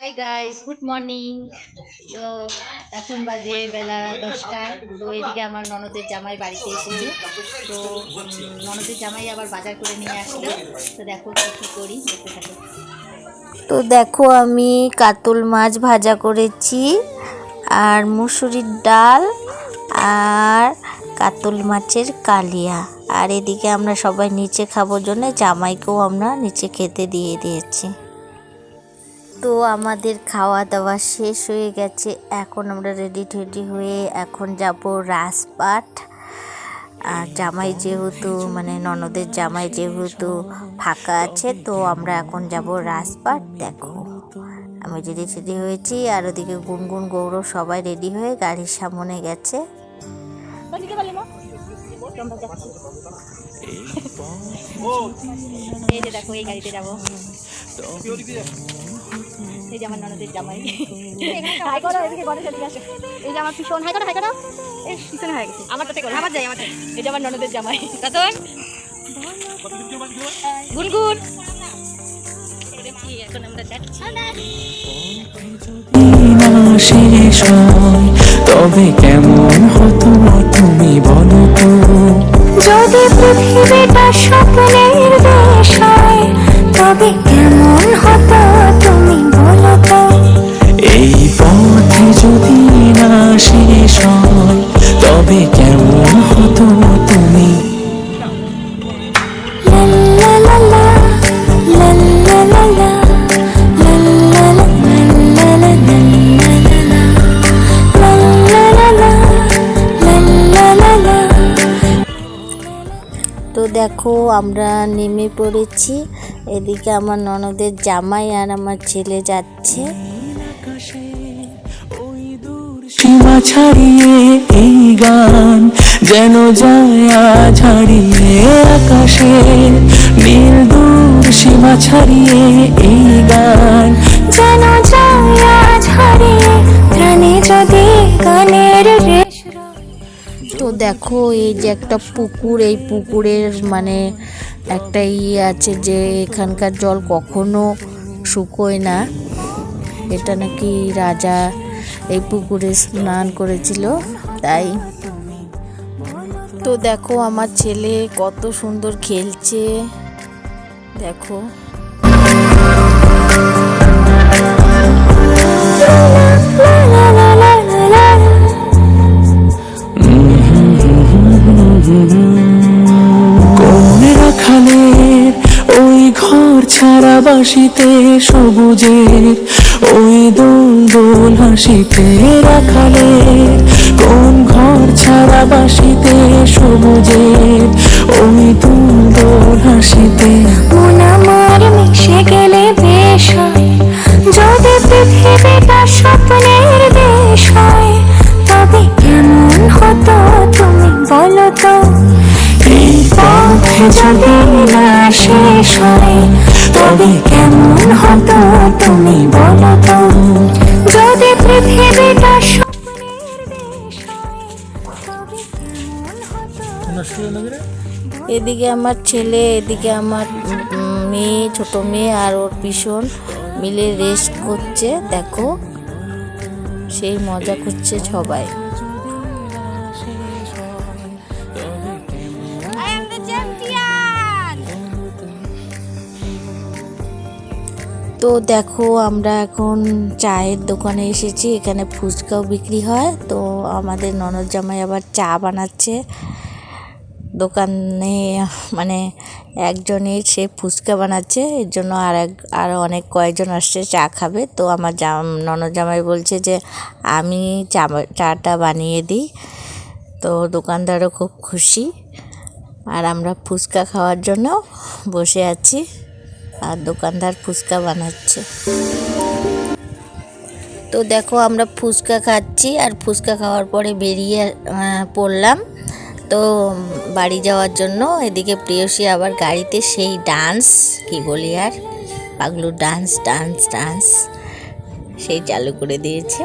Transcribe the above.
Hi guys good morning তো এখন বাজে বেলা দশটা। তো এদিকে আমার ননদের জামাই বাড়িতে এসেছে। তো ননদের জামাই আবার বাজার করে নিয়ে আসলো। তো দেখো কি করি, দেখতে থাকো। তো দেখো, আমি কাতল মাছ ভাজা করেছি, আর মুসুরির ডাল, আর কাতল মাছের কালিয়া। আর এদিকে আমরা সবাই নিচে খাবোর জন্য, জামাইকেও আমরা নিচে খেতে দিয়ে দিয়েছি। তো আমাদের খাওয়া দাওয়া শেষ হয়ে গেছে। এখন আমরা রেডি টেডি হয়ে এখন যাব রাজপাট। আর জামাই যেহেতু মানে ননদের জামাই যেহেতু ফাঁকা আছে তো আমরা এখন যাব রাজপাট। দেখো আমি রেডি টেডি হয়েছি আর ওদিকে গুনগুন গৌরব সবাই রেডি হয়ে গাড়ির সামনে গেছে। এই যে দেখো এই গাড়িতে যাব। এই যে আমার ননদের জামাই। হাই করো এদিকে গণেশ এদিকে আসো। এই যে আমার ভীষণ হাই করো হাই করো। এই পিছনে হয়ে গেছে। আমার তাতে করো আমার যাই আমার এই যে আমার ননদের জামাই। তখন গুনগুন। এখন আমরা তবে কেমন হতো তুমি বলো তো? যদি পৃথিবীটা স্বপ্নের তো দেখো আমরা নেমে পড়েছি। এদিকে আমার ননদের জামাই আর আমার ছেলে যাচ্ছে। সীমা ছাড়িয়ে এই গান যেন যায় আজ হারিয়ে আকাশে। নীল দূর সীমা ছাড়িয়ে এই গান যেন আজ হারিয়ে প্রাণে যদি গানের রয়। তো দেখো এই যে একটা পুকুর, এই পুকুরের মানে একটা ইয়ে আছে যে এখানকার জল কখনো শুকোয় না। এটা নাকি রাজা এই পুকুরে স্নান করেছিল, তাই। তো দেখো আমার ছেলে কত সুন্দর খেলছে। দেখো। ছাড়া বাসিতে সবুজের, ওই দোল হাসিতে রাখালে কোন ঘর ছাড়া বাসিতে সবুজের, ওই দোল হাসিতে। মন আমার মিশে গেলে বেশ যদি পৃথিবীটা যদি না তবে কেমন হতো তুমি বলো তো? যদি পৃথিবীটা এদিকে আমার ছেলে, এদিকে আমার মেয়ে, ছোট মেয়ে আর ওর ভীষণ মিলে রেস্ট করছে, দেখো। সেই মজা করছে সবাই। তো দেখো, আমরা এখন চায়ের দোকানে এসেছি, এখানে ফুচকাও বিক্রি হয়। তো আমাদের ননদ জামাই আবার চা বানাচ্ছে। দোকানে মানে একজনের সে ফুচকা বানাচ্ছে, এর জন্য আর এক আর অনেক কয়েকজন আসছে চা খাবে। তো আমার জাম, ননদ জামাই বলছে যে, আমি চা, চাটা বানিয়ে দিই। তো দোকানদারও খুব খুশি। আর আমরা ফুচকা খাওয়ার জন্য বসে আছি। আর দোকানদার ফুচকা বানাচ্ছে। তো দেখো আমরা ফুচকা খাচ্ছি আর ফুচকা খাওয়ার পরে বেরিয়ে পড়লাম। তো বাড়ি যাওয়ার জন্য এদিকে প্রেয়সী আবার গাড়িতে সেই ডান্স, কি বলি আর? পাগলু ডান্স ডান্স ডান্স, সেই চালু করে দিয়েছে।